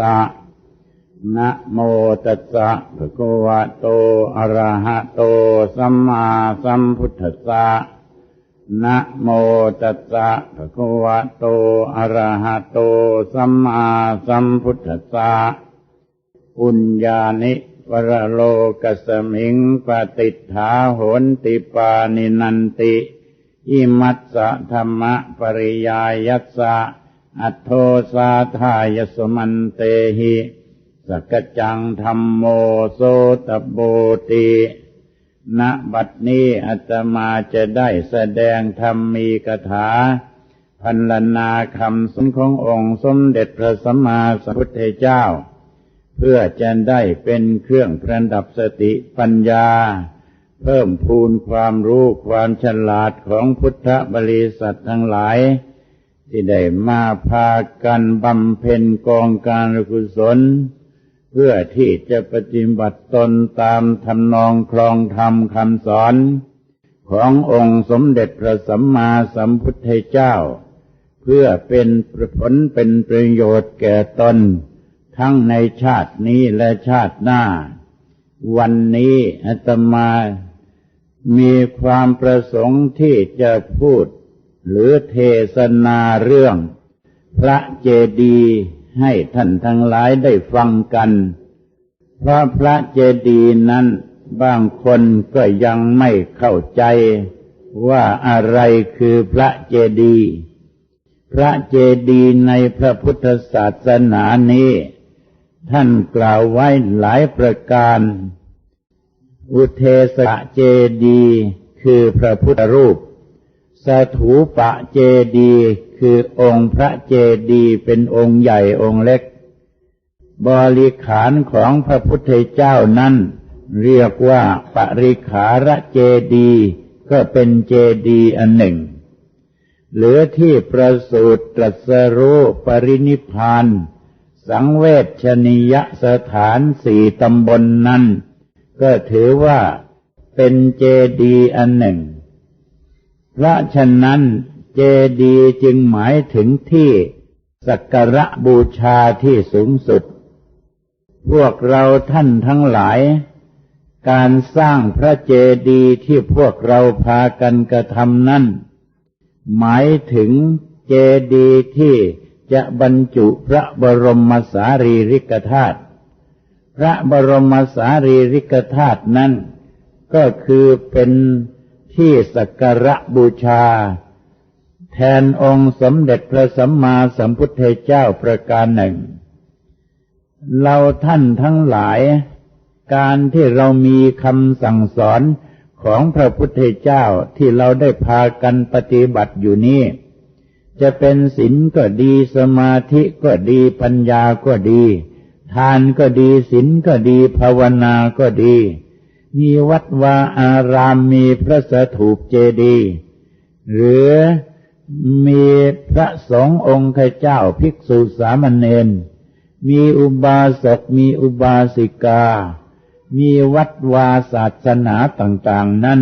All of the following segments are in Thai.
สะนะโมตัสสะภะคะวะโต อะระหะโต สัมมาสัมพุทธัสสะนะโมตัสสะภะคะวะโต อะระหะโต สัมมาสัมพุทธัสสะปุญญานิวรโลกัสมิงปฏิฏฐาโหนติปานินันติ อิมัสสะธรรมะปริยายัสสะ อัตโทสาทายสมันเตหิสกจังธรรมโมโสตโบติณบัดนี้อาตมาจะได้แสดงธรรมมีกถา พันลนาคำสนขององค์สมเด็จพระสัมมาสัมพุทธเจ้า เพื่อจะได้เป็นเครื่องประดับสติปัญญา เพิ่มพูนความรู้ความฉลาดของพุทธบริษัททั้งหลาย ที่ได้มาพากันบำเพ็ญกองการกุศล เพื่อที่จะปฏิบัติตนตามทำนองครองธรรมคำสอน ขององค์สมเด็จพระสัมมาสัมพุทธเจ้า เพื่อเป็นผลเป็นประโยชน์แก่ตน ทั้งในชาตินี้และชาติหน้า วันนี้อาตมามีความประสงค์ที่จะพูด หรือเทศนาเรื่อง พระเจดีย์ให้ท่านทั้งหลายได้ฟังกัน เพราะพระเจดีย์นั้นบางคนก็ยังไม่เข้าใจว่าอะไรคือพระเจดีย์พระเจดีย์ในพระพุทธศาสนานี้ ท่านกล่าวไว้หลายประการ อุเทสะเจดีย์คือพระพุทธรูป สถูปะเจดีคือองค์พระเจดีเป็นองค์ใหญ่องค์เล็ก บริขารของพระพุทธเจ้านั้นเรียกว่าปริขารเจดีก็เป็นเจดีอันหนึ่ง หรือที่ประสูตรตรัสรู้ปรินิพานสังเวชนิยสถานสี่ตำบลนนั้น ก็ถือว่าเป็นเจดีอันหนึ่ง พราะฉะนั้นเจดีย์จึงหมายถึงที่สักการะบูชาที่สูงสุด พวกเราท่านทั้งหลาย การสร้างพระเจดีย์ที่พวกเราพากันกระทำนั้นหมายถึงเจดีย์ที่จะบรรจุพระบรมสารีริกธาตุพระบรมสารีริกธาตุนั้นก็คือเป็น ที่สักการะบูชา แทนองค์สมเด็จพระสัมมาสัมพุทธเจ้าประการหนึ่ง เราท่านทั้งหลาย การที่เรามีคำสั่งสอนของพระพุทธเจ้าที่เราได้พากันปฏิบัติอยู่นี้ จะเป็นศีลก็ดีสมาธิก็ดีปัญญาก็ดี ทานก็ดีศีลก็ดีภาวนาก็ดี มีวัดวาอารามมีพระสถูปเจดีย์หรือมีพระสงฆ์องค์เจ้าภิกษุสามเณรมีอุบาสกมีอุบาสิกา มีวัดวาศาสนาต่างๆ นั้น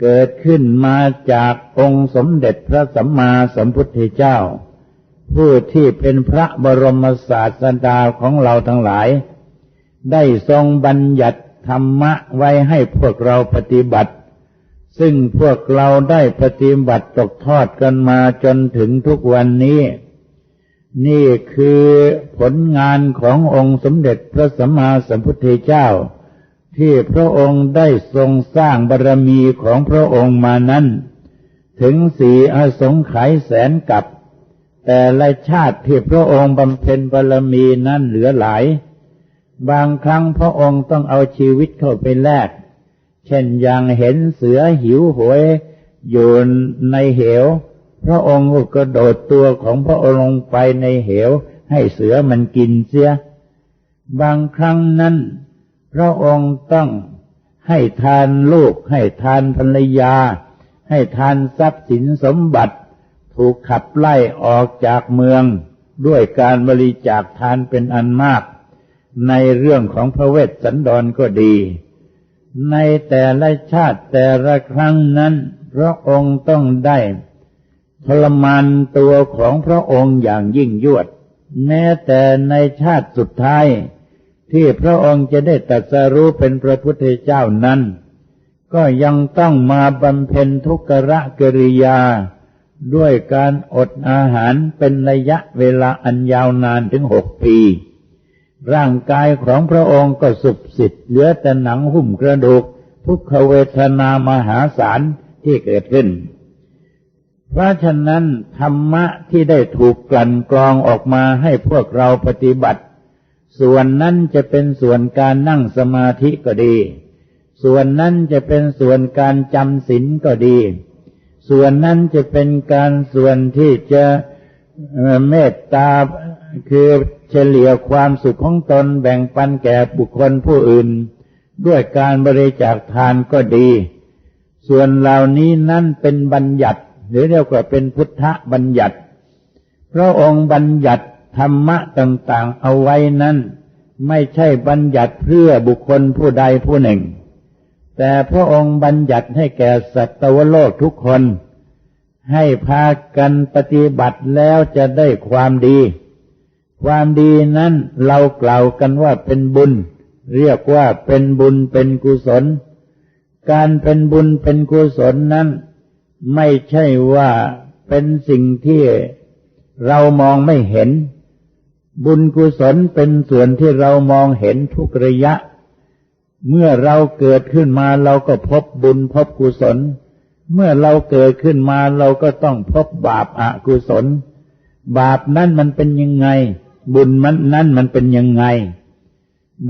เกิดขึ้นมาจากองค์สมเด็จพระสัมมาสัมพุทธเจ้า ผู้ที่เป็นพระบรมศาสดาของเราทั้งหลาย ได้ทรงบัญญัติ ธรรมะไว้ให้พวกเราปฏิบัติ ซึ่งพวกเราได้ปฏิบัติตกทอดกันมาจนถึงทุกวันนี้ นี่คือผลงานขององค์สมเด็จพระสัมมาสัมพุทธเจ้า ที่พระองค์ได้ทรงสร้างบารรมีของพระองค์มานั้น ถึงสี่อสงไขยแสนกับ แต่ละชาติที่พระองค์บำเพ็ญบารรมีนั้นเหลือหลาย บางครั้งพระองค์ต้องเอาชีวิตเข้าไปแลก เช่นอย่างเห็นเสือหิวโหวยอยู่ในเหว พระองค์ก็กระโดดตัวของพระองค์ลงไปในเหว ให้เสือมันกินเสีย บางครั้งนั้น พระองค์ต้องให้ทานลูก ให้ทานภรรยา ให้ทานทรัพย์สินสมบัติ ถูกขับไล่ออกจากเมือง ด้วยการบริจาคทานเป็นอันมาก ในเรื่องของพระเวสสันดรก็ดี ในแต่ละชาติแต่ละครั้งนั้น พระองค์ต้องได้ทรมานตัวของพระองค์อย่างยิ่งยวด แม้แต่ในชาติสุดท้าย ที่พระองค์จะได้ตรัสรู้เป็นพระพุทธเจ้านั้น ก็ยังต้องมาบำเพ็ญทุกขะกิริยา ด้วยการอดอาหารเป็นระยะเวลาอันยาวนานถึงหกปี ร่างกายของพระองค์ก็สุบสิทธิ์เหลือแต่หนังหุ้มกระดูก ทุกขเวทนามหาศาลที่เกิดขึ้น เพราะฉะนั้น ธรรมะที่ได้ถูกกลั่นกรองออกมาให้พวกเราปฏิบัติ ส่วนนั้นจะเป็นส่วนการนั่งสมาธิก็ดี ส่วนนั้นจะเป็นส่วนการจำศีลก็ดี ส่วนนั้นจะเป็นการส่วนที่จะเมตตา คือเฉลี่ยความสุขของตนแบ่งปันแก่บุคคลผู้อื่น ด้วยการบริจาคทานก็ดี ส่วนเหล่านี้นั่นเป็นบัญญัติ หรือเรียกว่าเป็นพุทธบัญญัติพระองค์บัญญัติธรรมะต่างๆเอาไว้นั้น ไม่ใช่บัญญัติเพื่อบุคคลผู้ใดผู้หนึ่ง แต่พระองค์บัญญัติให้แก่สัตวโลกทุกคน ให้พากันปฏิบัติแล้วจะได้ความดี ความดีนั้นเรากล่าวกันว่าเป็นบุญ เรียกว่าเป็นบุญเป็นกุศล การเป็นบุญเป็นกุศลนั้น ไม่ใช่ว่าเป็นสิ่งที่เรามองไม่เห็น บุญกุศลเป็นส่วนที่เรามองเห็นทุกระยะ เมื่อเราเกิดขึ้นมาเราก็พบบุญพบกุศล เมื่อเราเกิดขึ้นมาเราก็ต้องพบบาปอากุศล บาปนั้นมันเป็นยังไง บุญมันนั้นมันเป็นยังไง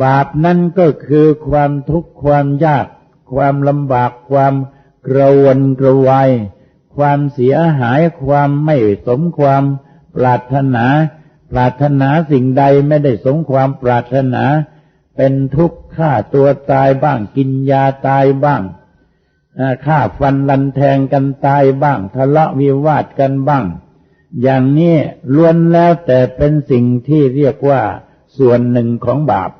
บาปนั่นก็คือความทุกข์ความยาก ความลำบากความกระวนกระวายความเสียหายความไม่สมความปรารถนา ปรารถนาสิ่งใดไม่ได้สมความปรารถนา เป็นทุกข์ฆ่าตัวตายบ้างกินยาตายบ้างฆ่าฟันลันแทงกันตายบ้าง ทะเลาะวิวาทกันบ้าง อย่างนี้ล้วนแล้วแต่เป็นสิ่งที่เรียกว่าส่วนหนึ่งของบาป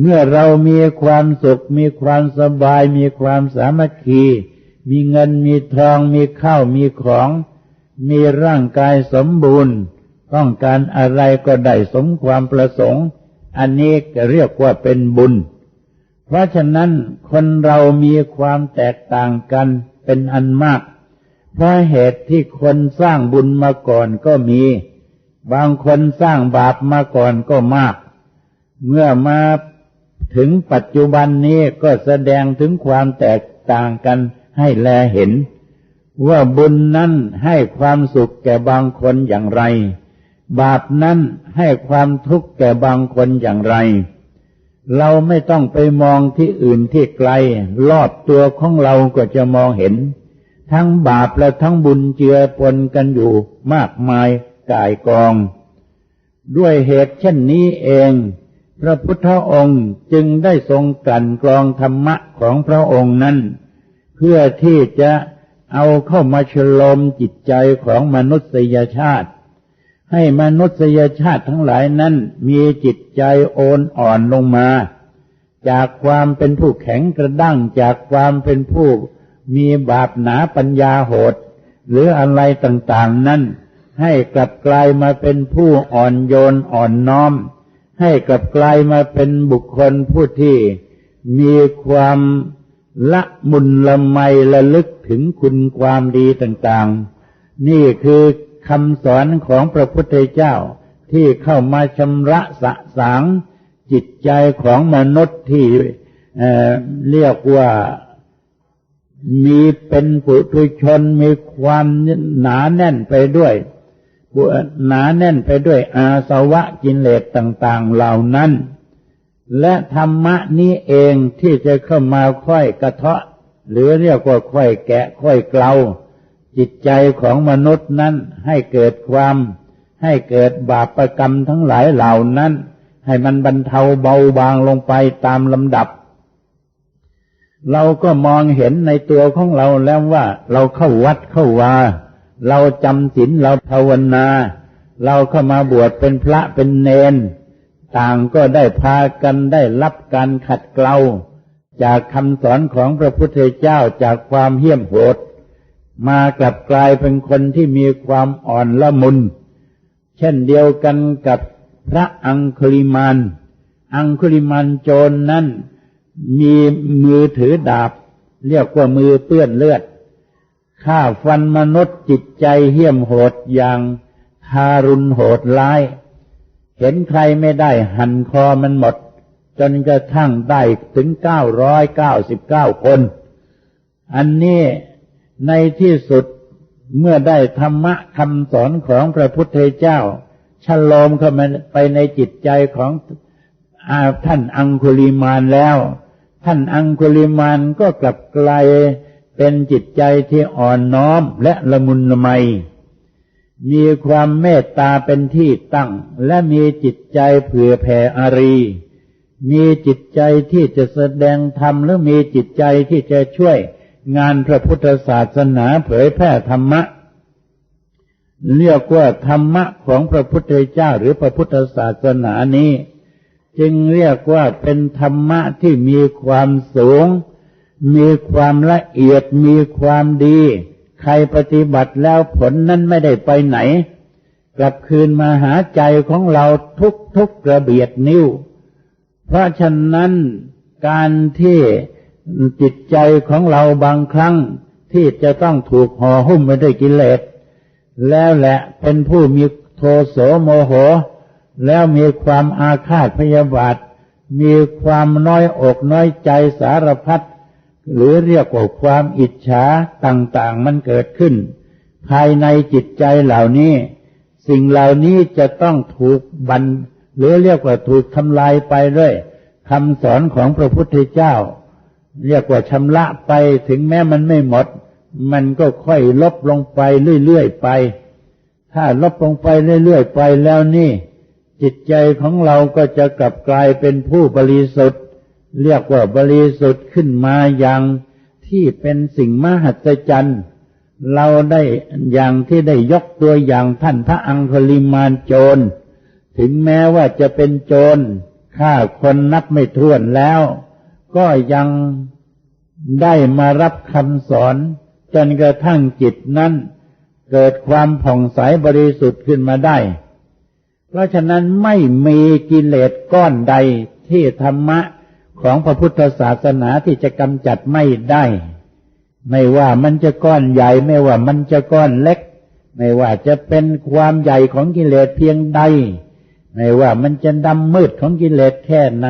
เมื่อเรามีความสุข มีความสบาย มีความสามัคคี มีเงินมีทอง มีข้าวมีของ มีร่างกายสมบูรณ์ ต้องการอะไรก็ได้สมความประสงค์ อันนี้ก็เรียกว่าเป็นบุญ เพราะฉะนั้นคนเรามีความแตกต่างกันเป็นอันมาก เพราะเหตุที่คนสร้างบุญมาก่อนก็มี บางคนสร้างบาปมาก่อนก็มาก เมื่อมาถึงปัจจุบันนี้ก็แสดงถึงความแตกต่างกันให้แลเห็น ว่าบุญนั้นให้ความสุขแก่บางคนอย่างไร บาปนั้นให้ความทุกข์แก่บางคนอย่างไร เราไม่ต้องไปมองที่อื่นที่ไกล รอบตัวของเราก็จะมองเห็น ทั้งบาปและทั้งบุญเจือปนกันอยู่มากมายกายกอง ด้วยเหตุเช่นนี้เอง พระพุทธองค์จึงได้ทรงกลั่นกรองธรรมะของพระองค์นั้น เพื่อที่จะเอาเข้ามาฉลมจิตใจของมนุษยชาติ ให้มนุษยชาติทั้งหลายนั้นมีจิตใจโอนอ่อนลงมา จากความเป็นผู้แข็งกระด้างจากความเป็นผู้ มีบาปหนาปัญญาโหด หรืออะไรต่างๆนั้น ให้กลับกลายมาเป็นผู้อ่อนโยนอ่อนน้อม ให้กลับกลายมาเป็นบุคคลผู้ที่มีความละมุนละไมละลึกถึงคุณความดีต่างๆ นี่คือคำสอนของพระพุทธเจ้าที่เข้ามาชำระสะสางจิตใจของมนุษย์ที่เเรียกว่า มีเป็นปุถุชนมีความหนาแน่นไปด้วยหนาแน่นไปด้วยอาสวะกินเลสต่าง ๆเหล่านั้น และธรรมะนี้เองที่จะเข้ามาค่อยกระเทาะ หรือเรียกว่าค่อยแกะค่อยเกลาจิตใจของมนุษย์นั้นให้เกิดความ ให้เกิดบาปรกรรมทั้งหลายเหล่านั้น ให้มันบรรเทาเบาบางลงไปตามลำดับ เราก็มองเห็นในตัวของเราแล้วว่าเราเข้าวัดเข้าวา เราจำศีลเราภาวนา เราเข้ามาบวชเป็นพระเป็นเนน ต่างก็ได้พากันได้รับการขัดเกลาจากคำสอนของพระพุทธเจ้าจากความเหี้ยมโหด มากลับกลายเป็นคนที่มีความอ่อนละมุน เช่นเดียวกันกับพระอังคุลิมาน อังคุลิมานโจรนนั้น มีมือถือดาบ เรียกว่ามือเปื้อนเลือดฆ่าฟันมนุษย์จิตใจเหี้ยมโหดอย่างทารุณโหดร้าย เห็นใครไม่ได้หันคอมันหมด จนกระทั่งได้ถึงเก้าร้อยเก้าสิบเก้าคน อันนี้ในที่สุดเมื่อได้ธรรมะคำสอนของพระพุทธเจ้าฉลมเข้ามาไปในจิตใจของอท่านอังคุลิมานแล้ว ท่านอังคุลิมานก็กลับกลายเป็นจิตใจที่อ่อนน้อมและละมุนละไม มีความเมตตาเป็นที่ตั้ง และมีจิตใจเผื่อแผ่อารี มีจิตใจที่จะแสดงธรรมหรือมีจิตใจที่จะช่วยงานพระพุทธศาสนาเผยแพร่ธรรมะ เรียกว่าธรรมะของพระพุทธเจ้าหรือพระพุทธศาสนานี้ จึงเรียกว่าเป็นธรรมะที่มีความสูง มีความละเอียด มีความดี ใครปฏิบัติแล้วผลนั้นไม่ได้ไปไหน กลับคืนมาหาใจของเราทุกทุกกระเบียดนิ้ว เพราะฉะนั้นการที่จิตใจของเราบางครั้งที่จะต้องถูกห่อหุ้มไปด้วยกิเลส แล้วแหละเป็นผู้มีโทโสโมโห แล้วมีความอาฆาตพยาบาท มีความน้อยอกน้อยใจสารพัดหรือเรียกว่าความอิจฉาต่างๆมันเกิดขึ้น ภายในจิตใจเหล่านี้ สิ่งเหล่านี้จะต้องถูกบันหรือเรียกว่าถูกทำลายไปด้วยคำสอนของพระพุทธเจ้า เรียกว่าชำระไปถึงแม้มันไม่หมด มันก็ค่อยลบลงไปเรื่อยๆไป ถ้าลบลงไปเรื่อยๆไปแล้วนี่ จิตใจของเราก็จะกลับกลายเป็นผู้บริสุทธิ์ เรียกว่าบริสุทธิ์ขึ้นมาอย่างที่เป็นสิ่งมหัศจรรย์เราได้อย่างที่ได้ยกตัวอย่างท่านพระอังคลิมานโจร ถึงแม้ว่าจะเป็นโจรฆ่าคนนับไม่ถ้วนแล้ว ก็ยังได้มารับคำสอน จนกระทั่งจิตนั้น เกิดความผ่องใสบริสุทธิ์ขึ้นมาได้ เพราะฉะนั้นไม่มีกิเลสก้อนใดที่ธรรมะของพระพุทธศาสนาที่จะกำจัดไม่ได้ ไม่ว่ามันจะก้อนใหญ่ไม่ว่ามันจะก้อนเล็ก ไม่ว่าจะเป็นความใหญ่ของกิเลสเพียงใด ไม่ว่ามันจะดำมืดของกิเลสแค่ไหน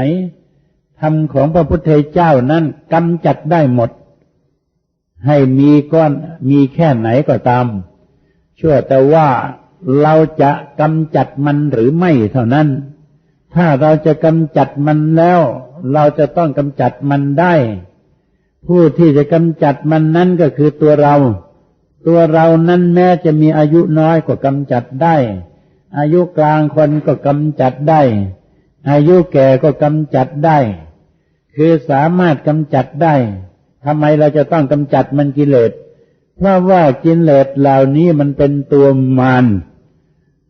ธรรมของพระพุทธเจ้านั้นกำจัดได้หมด ให้มีก้อนมีแค่ไหนก็ตามชั่วแต่ว่า เราจะกำจัดมันหรือไม่เท่านั้น ถ้าเราจะกำจัดมันแล้ว เราจะต้องกำจัดมันได้ ผู้ที่จะกำจัดมันนั้นก็คือตัวเรา ตัวเรานั้นแม้จะมีอายุน้อยก็กำจัดได้ อายุกลางคนก็กำจัดได้ อายุแก่ก็กำจัดได้ คือสามารถกำจัดได้ทำไมเราจะต้องกำจัดมันกิเลสเพราะว่ากิเลสเหล่านี้มันเป็นตัวมาร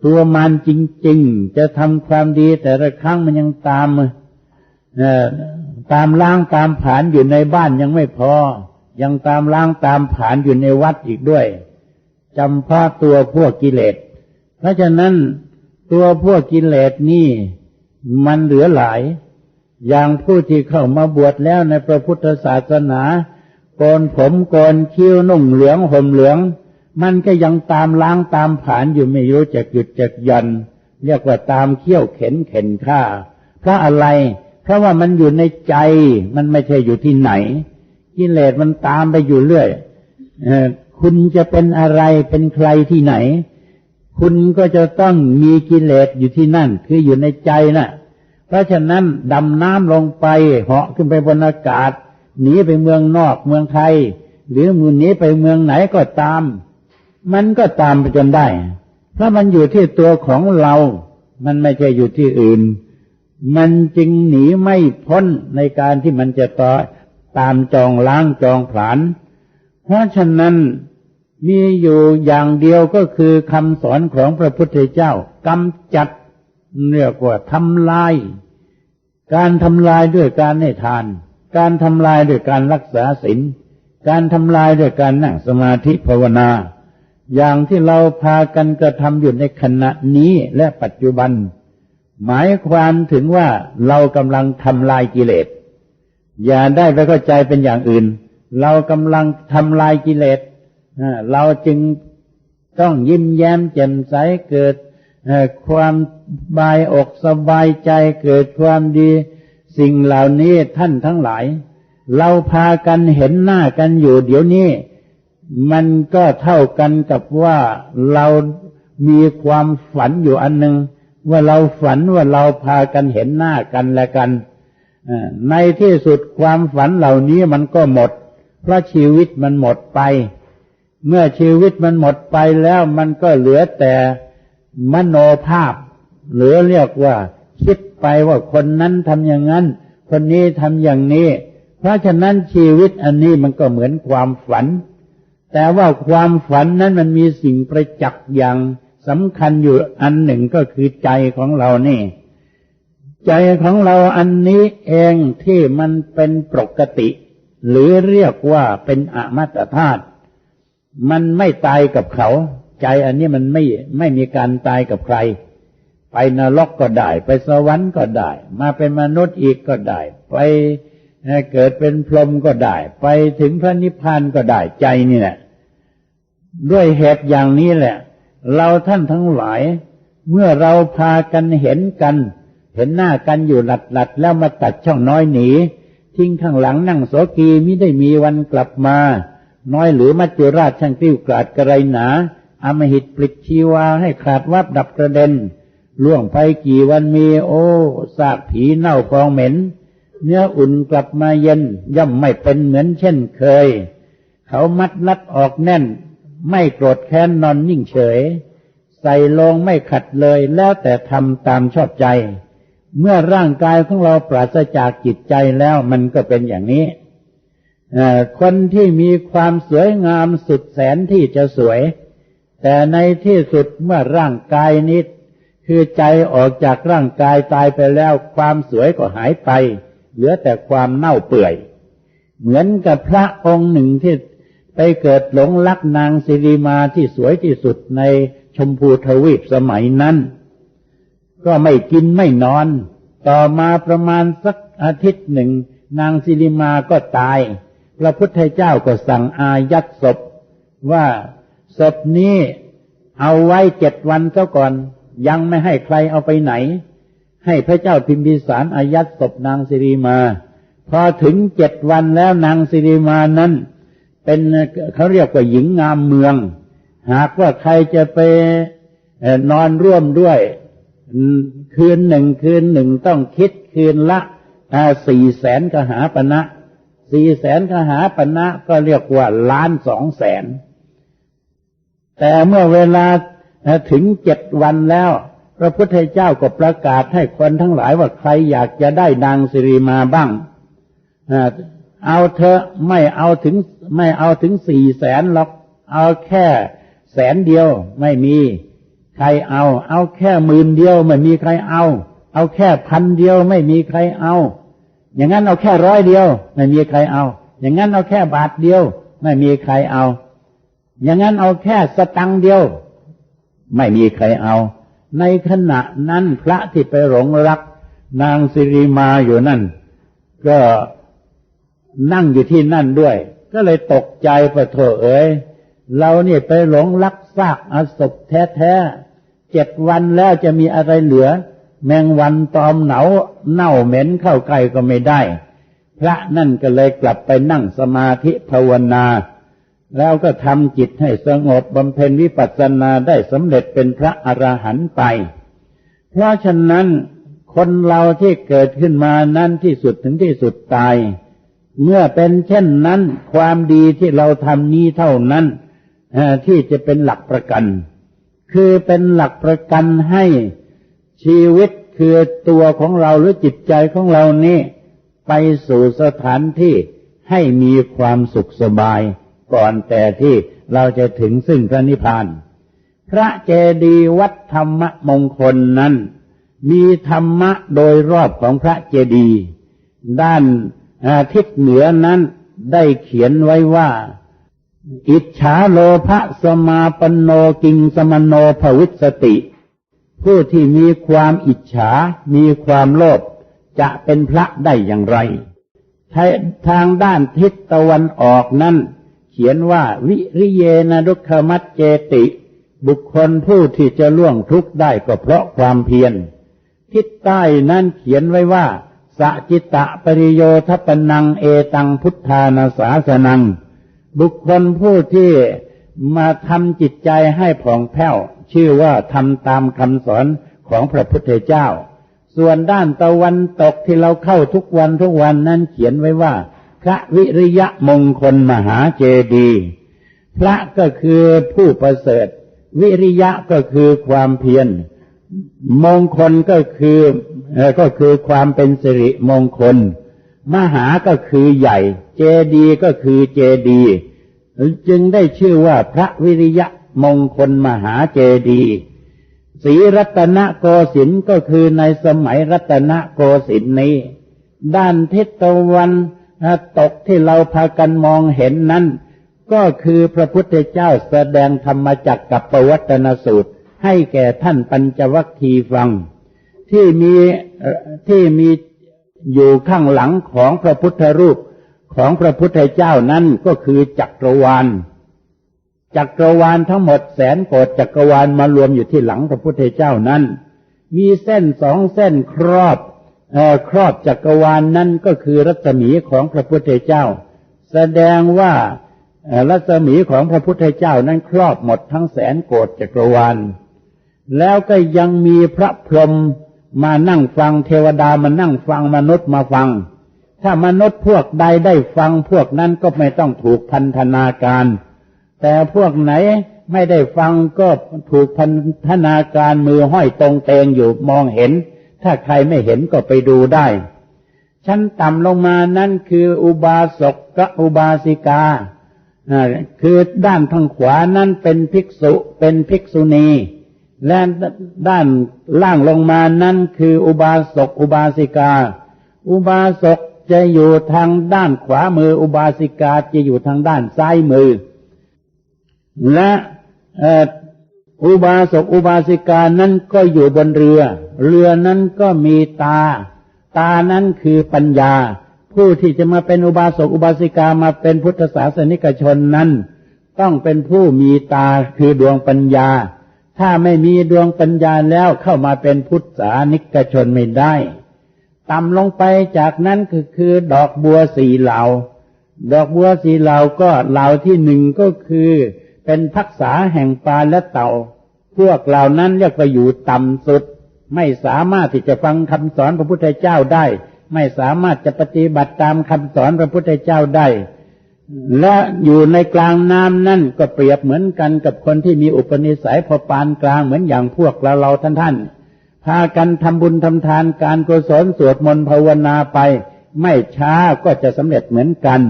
ตัวมารจริง ๆ จะทำความดีแต่ละครั้งมันยังตามตามล้างตามผานอยู่ในบ้านยังไม่พอ ยังตามล้างตามผานอยู่ในวัดอีกด้วยจำเพาะตัวพวกกิเลส เพราะฉะนั้นตัวพวกกิเลสนี่มันเหลือหลาย อย่างผู้ที่เข้ามาบวชแล้วในพระพุทธศาสนาโกนผมโกนคิ้วนุ่งเหลืองห่มเหลือง มันก็ยังตามล้างตามผานอยู่ไม่รู้จักหยุดจักยัน เรียกว่าตามเขี้ยวเข็นเข็นฆ่า เพราะอะไร เพราะว่ามันอยู่ในใจ มันไม่ใช่อยู่ที่ไหน กิเลสมันตามไปอยู่เรื่อยคุณจะเป็นอะไรเป็นใครที่ไหน คุณก็จะต้องมีกิเลสอยู่ที่นั่น คืออยู่ในใจนะ่ะ เพราะฉะนั้นดำน้ำลงไปเหาะขึ้นไปบนอากาศหนีไปเมืองนอกเมืองไทย หรือมือหนีไปเมืองไหนก็ตาม มันก็ตามไปจนได้ เพราะมันอยู่ที่ตัวของเรา มันไม่ใช่อยู่ที่อื่น มันจึงหนีไม่พ้นในการที่มันจะต่อตามจองล้างจองผลาน เพราะฉะนั้นมีอยู่อย่างเดียวก็คือคำสอนของพระพุทธเจ้ากำจัดเรียกว่าทำลาย การทำลายด้วยการให้ทาน การทำลายด้วยการรักษาศีล การทำลายด้วยการนั่งสมาธิภาวนา อย่างที่เราพากันกระทำอยู่ในขณะนี้และปัจจุบัน หมายความถึงว่าเรากำลังทำลายกิเลส อย่าได้ไปเข้าใจเป็นอย่างอื่น เรากำลังทำลายกิเลสเราจึงต้องยิ้มแย้มแจ่มใสเกิดความบายอกสบายใจเกิดความดี สิ่งเหล่านี้ท่านทั้งหลาย เราพากันเห็นหน้ากันอยู่เดี๋ยวนี้ มันก็เท่ากันกับว่าเรามีความฝันอยู่อันหนึ่งว่าเราฝันว่าเราพากันเห็นหน้ากันและกันในที่สุดความฝันเหล่านี้มันก็หมด เพราะชีวิตมันหมดไป เมื่อชีวิตมันหมดไปแล้วมันก็เหลือแต่มโนภาพ หรือเรียกว่า คิดไปว่าคนนั้นทำอย่างนั้น คนนี้ทำอย่างนี้ เพราะฉะนั้นชีวิตอันนี้มันก็เหมือนความฝัน แต่ว่าความฝันนั้นมันมีสิ่งประจักษ์อย่างสำคัญอยู่อันหนึ่งก็คือใจของเรานี่ ใจของเราอันนี้เองที่มันเป็นปกติ หรือเรียกว่าเป็นอมตะธาตุมันไม่ตายกับเขา ใจอันนี้มันไม่ไม่มีการตายกับใคร ไปนรกก็ได้ ไปสวรรค์ก็ได้ มาเป็นมนุษย์อีกก็ได้ ไปเกิดเป็นพรหมก็ได้ ไปถึงพระนิพพานก็ได้ใจนี่แหละ ด้วยเหตุอย่างนี้แหละ เราท่านทั้งหลาย เมื่อเราพากันเห็นกัน เห็นหน้ากันอยู่หลัดหลัดแล้วมาตัดช่องน้อยหนีทิ้งข้างหลังนั่งโสกีไม่ได้มีวันกลับมา น้อยหรือมัจจุราชช่างติ้วกราดกระไรหนาอมหิตปลิดชีวาให้ขาดวับดับกระเด็นล่วงไปกี่วันมีโอ้ซากผีเน่าฟองเหม็น เนื้ออุ่นกลับมาเย็นย่อมไม่เป็นเหมือนเช่นเคย เขามัดลัดออกแน่น ไม่โกรธแค้นนอนนิ่งเฉย ใส่ลงไม่ขัดเลยแล้วแต่ทำตามชอบใจ เมื่อร่างกายของเราปราศจากจิตใจแล้วมันก็เป็นอย่างนี้คนที่มีความสวยงามสุดแสนที่จะสวย แต่ในที่สุดเมื่อร่างกายนี้คือใจออกจากร่างกายตายไปแล้วความสวยก็หายไป เหลือแต่ความเน่าเปื่อย เหมือนกับพระองค์หนึ่งที่ ไปเกิดหลงรักนางสิริมาที่สวยที่สุดในชมพูทวีปสมัยนั้น ก็ไม่กินไม่นอน ต่อมาประมาณสักอาทิตย์หนึ่ง นางสิริมาก็ตาย พระพุทธเจ้าก็สั่งอายัดศพ ว่าศพนี้เอาไว้เจ็ดวันซะก่อน ยังไม่ให้ใครเอาไปไหน ให้พระเจ้าพิมพิสารอายัดศพนางสิริมา พอถึงเจ็ดวันแล้วนางสิริมานั้น เป็นเขาเรียกว่าหญิงงามเมือง หากว่าใครจะไปนอนร่วมด้วย คืนหนึ่งคืนหนึ่งต้องคิดคืนละสี่แสนกหาปณะสี่แสนกหาปณะก็เรียกว่าล้านสองแสน แต่เมื่อเวลาถึงเจ็ดวันแล้ว พระพุทธเจ้าก็ประกาศให้คนทั้งหลายว่าใครอยากจะได้นางสิริมาบ้างเอาเธอไม่เอาถึง ไม่เอาถึงสี่แสนหรอก เอาแค่แสนเดียวไม่มีใครเอา เอาแค่หมื่นเดียวไม่มีใครเอา เอาแค่พันเดียวไม่มีใครเอา อย่างนั้นเอาแค่ร้อยเดียว ไม่มีใครเอา อย่างนั้นเอาแค่บาทเดียว ไม่มีใครเอา อย่างนั้นเอาแค่สตังเดียว ไม่มีใครเอา ในขณะนั้นพระที่ไปหลงรัก นางสิริมาอยู่นั่น ก็นั่งอยู่ที่นั่นด้วย ก็เลยตกใจประโถเอ๋ยเราเนี่ยไปหลงรักซากอศพแท้ๆเจ็ดวันแล้วจะมีอะไรเหลือ แมงวันตอมเหนาเน่าเหม็นเข้าใกล้ก็ไม่ได้ พระนั่นก็เลยกลับไปนั่งสมาธิภาวนา แล้วก็ทำจิตให้สงบบำเพ็ญวิปัสสนาได้สำเร็จเป็นพระอรหันต์ไป เพราะฉะนั้นคนเราที่เกิดขึ้นมานั้นที่สุดถึงที่สุดตาย เมื่อเป็นเช่นนั้น ความดีที่เราทำนี้เท่านั้นที่จะเป็นหลักประกัน คือเป็นหลักประกันให้ชีวิตคือตัวของเราหรือจิตใจของเรานี้ ไปสู่สถานที่ให้มีความสุขสบาย ก่อนแต่ที่เราจะถึงซึ่งพระนิพพาน พระเจดีย์วัดธรรมมงคลนั้น มีธรรมะโดยรอบของพระเจดีย์ด้าน ทิศเหนือนั้นได้เขียนไว้ว่า อิจฉาโลภะสมาปโนกิงสมโนภวิสติ ผู้ที่มีความอิจฉา มีความโลภจะเป็นพระได้อย่างไร ทางด้านทิศตะวันออกนั้นเขียนว่าวิริเยนะดุขมัตเจติ บุคคลผู้ที่จะล่วงทุกข์ได้ก็เพราะความเพียรทิศใต้นั้นเขียนไว้ว่า สจิตะปริโยทปนังเอตังพุทธานาสาสนัง บุคคลผู้ที่มาทำจิตใจให้ผ่องแผ้ว ชื่อว่าทำตามคำสอนของพระพุทธเจ้า ส่วนด้านตะวันตกที่เราเข้าทุกวันทุกวันนั้นเขียนไว้ว่า พระวิริยะมงคลมหาเจดี พระก็คือผู้ประเสริฐ วิริยะก็คือความเพียรมงคลก็คือ ก็คือความเป็นสิริมงคล มหาก็คือใหญ่ เจดีก็คือเจดี จึงได้ชื่อว่าพระวิริยะมงคลมหาเจดีศรีรัตนโกสินทร์ก็คือในสมัยรัตนโกสินทร์นี้ ด้านทิศตะวันตกที่เราพากันมองเห็นนั้น ก็คือพระพุทธเจ้าแสดงธรรมจักกับประวัตนสูตร ให้แก่ท่านปัญจวัคคีย์ฟัง ที่มีที่มีอยู่ข้างหลังของพระพุทธรูปของพระพุทธเจ้านั้นก็คือจักรวาล จักรวาลทั้งหมดแสนโกดจักรวาลมารวมอยู่ที่หลังพระพุทธเจ้านั้น มีเส้นสองเส้นครอบอครอบจักรวาลนนั้นก็คือรัศมีของพระพุทธเจ้า แสดงว่ารัศมีของพระพุทธเจ้านั้นครอบหมดทั้งแสนโกดจักรวาล แล้วก็ยังมีพระพรหม มานั่งฟังเทวดามานั่งฟังมนุษย์มาฟัง ถ้ามนุษย์พวกใดได้ฟังพวกนั้นก็ไม่ต้องถูกพันธนาการ แต่พวกไหนไม่ได้ฟังก็ถูกพันธนาการมือห้อยตรงเตงอยู่มองเห็น ถ้าใครไม่เห็นก็ไปดูได้ ชั้นต่ำลงมานั่นคืออุบาสกกับอุบาสิกาคือด้านทางขวานั้นเป็นภิกษุเป็นภิกษุณี และด้านล่างลงมานั้นคืออุบาสกอุบาสิกา อุบาสกจะอยู่ทางด้านขวามือ อุบาสิกาจะอยู่ทางด้านซ้ายมือ และอุบาสกอุบาสิกานั้นก็อยู่บนเรือ เรือนั้นก็มีตา ตานั้นคือปัญญา ผู้ที่จะมาเป็นอุบาสกอุบาสิกามาเป็นพุทธศาสนิกชนนั้น ต้องเป็นผู้มีตาคือดวงปัญญา ถ้าไม่มีดวงปัญญาแล้วเข้ามาเป็นพุทธานิกชนไม่ได้ ต่ำลงไปจากนั้นคือคือดอกบัวสีเหลาดอกบัวสีเหลาก็เหลาที่หนึ่งก็คือ เป็นทักษะแห่งปลาและเต่า พวกเหล่านั้นเรียกว่าอยู่ต่ำสุด ไม่สามารถที่จะฟังคำสอนพระพุทธเจ้าได้ ไม่สามารถจะปฏิบัติตามคำสอนพระพุทธเจ้าได้ และอยู่ในกลางน้ำนั่นก็เปรียบเหมือนกันกับคนที่มีอุปนิสัยพอปานกลางเหมือนอย่างพวกเราเราท่านท่านพากันทำบุญทำทานการกุศลสวดมนต์ภาวนาไป ไม่ช้าก็จะสำเร็จเหมือนกัน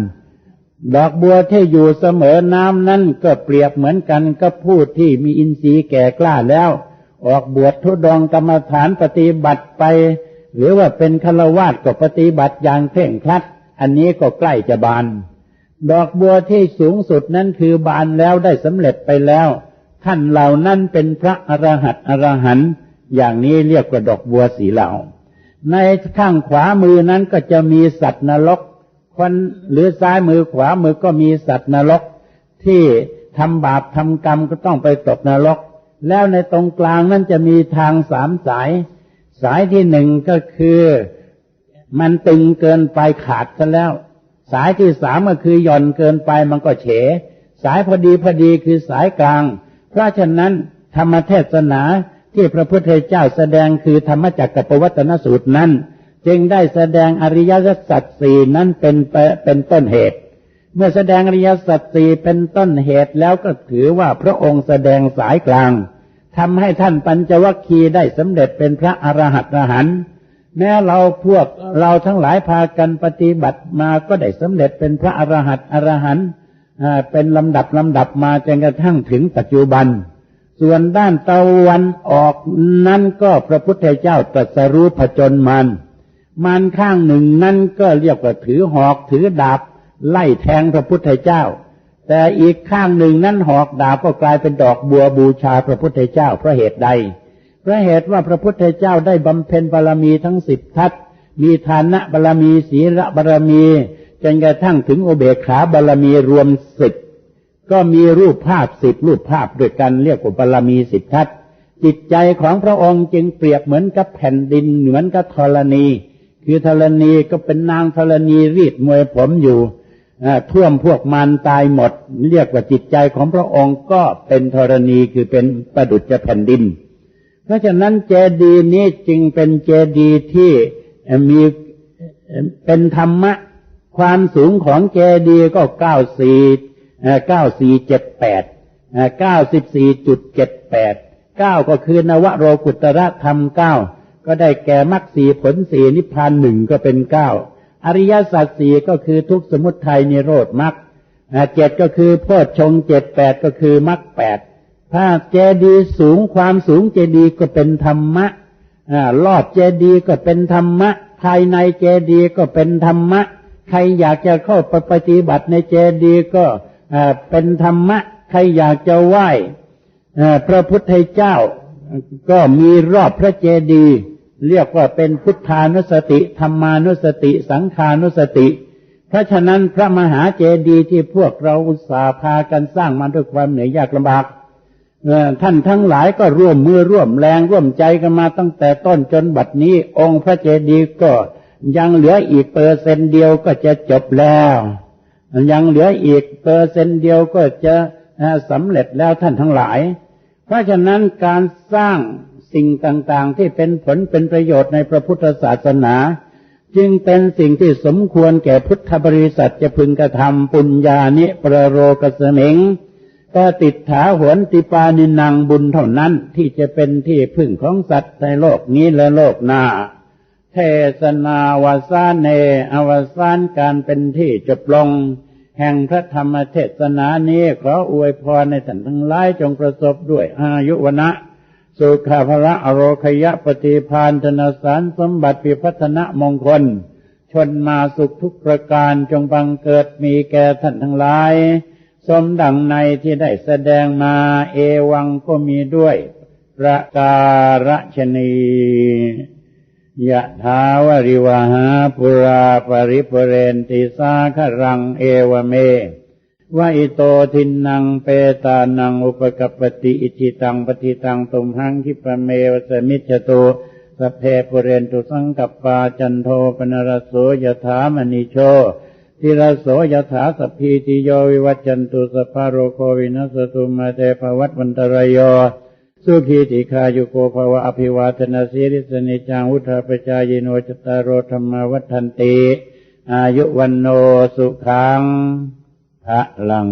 ดอกบัวที่อยู่เสมอน้ำนั่นก็เปรียบเหมือนกันกับผู้ที่มีอินทรีย์แก่กล้าแล้ว ออกบวชทุดองกรรมฐานปฏิบัติไป หรือว่าเป็นฆราวาสก็ปฏิบัติอย่างเพ่งครัด อันนี้ก็ใกล้จะบาน ดอกบัวที่สูงสุดนั้นคือบานแล้วได้สำเร็จไปแล้ว ท่านเหล่านั้นเป็นพระอรหัตอรหันต์อย่างนี้เรียกว่าดอกบัวสีเหลาในข้างขวามือนั้นก็จะมีสัตว์นรกคนหรือซ้ายมือขวามือก็มีสัตว์นรก ที่ทำบาปทำกรรมก็ต้องไปตกนรก แล้วในตรงกลางนั้นจะมีทางสามสาย สายที่หนึ่งก็คือ มันตึงเกินไปขาดซะแล้ว สายที่สามก็คือหย่อนเกินไปมันก็เฉ สายพอดีพอดีคือสายกลาง เพราะฉะนั้นธรรมเทศนาที่พระพุทธเจ้าแสดงคือธรรมจักรกับปวัตนสูตรนั้น จึงได้แสดงอริยสัจสี่นั้นเป็นเป็นต้นเหตุ เมื่อแสดงอริยสัจสี่เป็นต้นเหตุแล้วก็ถือว่าพระองค์แสดงสายกลางทำให้ท่านปัญจวัคคีย์ได้สำเร็จเป็นพระอรหัตอรหันต์ แม้เราพวกเราทั้งหลายพากันปฏิบัติมาก็ได้สำเร็จเป็นพระอรหันต์อรหันต์เป็นลำดับลำดับมาจนกระทั่งถึงปัจจุบัน ส่วนด้านตะวันออกนั้นก็พระพุทธเจ้าตรัสรู้ผจญมัน มันข้างหนึ่งนั่นก็เรียกว่าถือหอกถือดาบไล่แทงพระพุทธเจ้า แต่อีกข้างหนึ่งนั้นหอกดาบก็กลายเป็นดอกบัวบูชาพระพุทธเจ้าเพราะเหตุใด พราะเหตุว่าพระพุทธเจ้าได้บำเพ็ญบารมีทั้งสิบทัศมีฐานะบารมีศีลบารมีจนกระทั่งถึงโอเบขาบารมีรวมสิบก็มีรูปภาพสิบรูปภาพด้วยกันเรียกว่าบารมีสิบทัศจิตใจของพระองค์จึงเปรียบเหมือนกับแผ่นดินเหมือนกับธรณี คือธรณีก็เป็นนางธรณีรีดมวยผมอยู่ท่วมพวกมันตายหมด เรียกว่าจิตใจของพระองค์ก็เป็นธรณีคือเป็นประดุจแผ่นดิน เพราะฉะนั้นเจดีย์นี้จึงเป็นเจดีย์ที่มีเป็นธรรมะ ความสูงของเจดีย์ก็เก้าสี่เก้าสี่เจ็ดแปดเก้าสิบสี่จุดเจ็ดแปดเก้าก็คือนวโรกุตระธรรมเก้าก็ได้แก่มรรคสีผลสีนิพพานหนึ่งก็เป็นเก้าอริยสัจสี่ก็คือทุกสมุทัยนิโรธมรรคเจ็ดก็คือโพชฌงเจ็ดแปดก็คือมรรคแปด ถ้าเจดีสูงความสูงเจดีก็เป็นธรรมะรอบเจดีก็เป็นธรรมะ ภายในเจดีก็เป็นธรรมะ ใครอยากจะเข้าไปปฏิบัติในเจดีก็เป็นธรรมะ ใครอยากจะไหว้พระพุทธเจ้า ก็มีรอบพระเจดีย์เรียกว่าเป็นพุทธานุสติธรรมานุสติ สังขานุสติ เพราะฉะนั้นพระมหาเจดีย์ที่พวกเราอุตสาพากันสร้างมาด้วยความเหนื่อยยากลำบาก ท่านทั้งหลายก็ร่วมมือร่วมแรงร่วมใจกันมาตั้งแต่ต้นจนบัดนี้ องค์พระเจดีย์ก็ยังเหลืออีกเปอร์เซนต์เดียวก็จะจบแล้ว ยังเหลืออีกเปอร์เซนต์เดียวก็จะสำเร็จแล้วท่านทั้งหลาย เพราะฉะนั้นการสร้างสิ่งต่างๆ ที่เป็นผลเป็นประโยชน์ในพระพุทธศาสนา จึงเป็นสิ่งที่สมควรแก่พุทธบริษัทจะพึงกระทำปุญญานิประโรกสมิง ก็ติดถาหวนติปานินังบุญเท่านั้นที่จะเป็นที่พึ่งของสัตว์ในโลกนี้และโลกหน้า เทศนาวาสานเนอวสานการเป็นที่จบลง แห่งพระธรรมเทศนานี้ขออวยพรในท่านทั้งหลายจงประสบด้วยอายุวนะสุขาภระอโรคยะปฏิพานธนสารสมบัติปิพัฒนมงคล ชนมาสุขทุกประการจงบังเกิดมีแก่ท่านทั้งหลาย สมดังในที่ได้แสดงมาเอวังก็มีด้วยประการชนียะทาวริวหาปุราปริปเรนติสาครังเอวเมวะอิโตทินนังเปตานังอุปกปติอิจิตังปฏิตังตุมหังคิปเมวสมิจโตสเพปุเรนตุสังกัปปาจันโทปนรโสยถามณิโช ทิรโสยถาสพีติโยวิวัจจันตุสภาโรโควินัสตุมาเตภวัตวันตรโยสุขีติคายุโกภวะอภิวาทนาสีริสนิจังวุธาปจายโนจตารโรธรรมวัฒนติอายุวันโนสุขังพระลัง